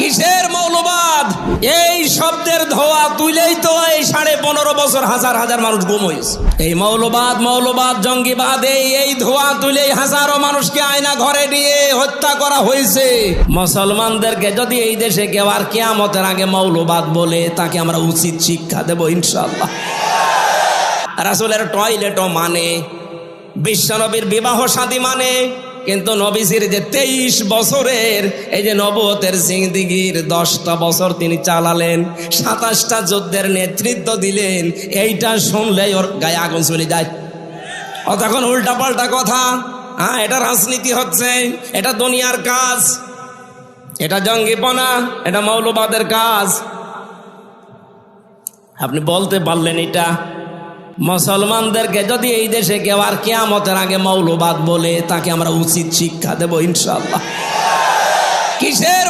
কিসের মৌলবাদ? এই শব্দের ধোয়া তুলেই তো এই সাড়ে পনেরো বছর হাজার হাজার মানুষ গুম হয়েছে। এই মৌলবাদ মৌলবাদ, জঙ্গিবাদ, এই এই ধোয়া তুলেই হাজারো মানুষকে আয়না ঘরে নিয়ে হত্যা করা হয়েছে। মুসলমানদেরকে যদি এই দেশে কেউ আর কেয়ামতের আগে মৌলবাদ বলে, তাকে আমরা উচিত শিক্ষা দেবো ইনশাল্লাহ রাসুলের টয়লেটও মানে বিশ্বনবীর বিবাহ শাদী মানে কিন্তু নবীজির যে তেইশ বছরের, এই যে নবতের জিন্দিগির দশটা বছর তিনি চালালেন, সাতাশটা যুদ্ধের নেতৃত্ব দিলেন, এইটা শুনলেই ওর গায়ে আগুন চলে যায়। ও তখন উল্টা পাল্টা কথা হ্যাঁ এটা রাজনীতি হচ্ছে, এটা দুনিয়ার কাজ, এটা জঙ্গিপনা, এটা মৌলবাদের কাজ। আপনি বলতে পারলেন এটা। মুসলমানদেরকে যদি এই দেশে কেউ আর কেয়ামতের আগে মৌলবাদ বলে, তাকে আমরা উচিত শিক্ষা দেব ইনশাল্লাহ কিসের